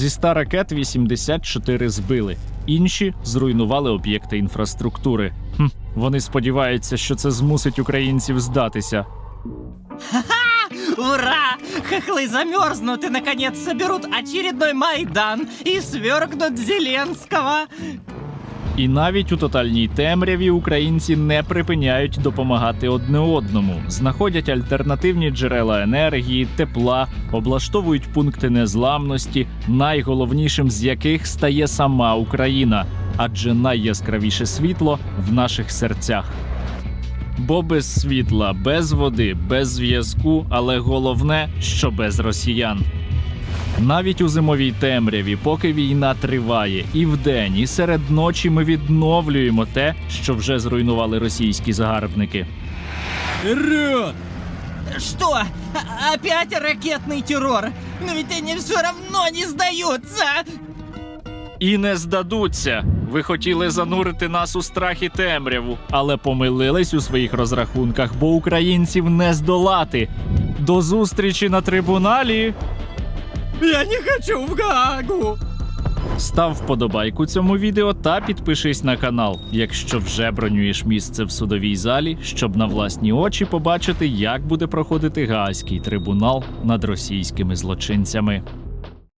Зі ста ракет 84 збили, інші зруйнували об'єкти інфраструктури. Хм, вони сподіваються, що це змусить українців здатися. Ура! Хохлы замерзнут и, наконец, соберут очередной Майдан и свергнут Зеленского. І навіть у тотальній темряві українці не припиняють допомагати одне одному, знаходять альтернативні джерела енергії, тепла, облаштовують пункти незламності, найголовнішим з яких стає сама Україна, адже найяскравіше світло в наших серцях. Бо без світла, без води, без зв'язку, але головне, що без росіян. Навіть у зимовій темряві, поки війна триває, і вдень, і серед ночі ми відновлюємо те, що вже зруйнували російські загарбники. Что? А- Опять ракетный террор? Но ведь они все равно не сдаются! І не здадуться. Ви хотіли занурити нас у страх і темряву, але помилились у своїх розрахунках, бо українців не здолати. До зустрічі на трибуналі. Я не хочу в Гагу. Став вподобайку цьому відео та підпишись на канал, якщо вже бронюєш місце в судовій залі, щоб на власні очі побачити, як буде проходити Гаазький трибунал над російськими злочинцями.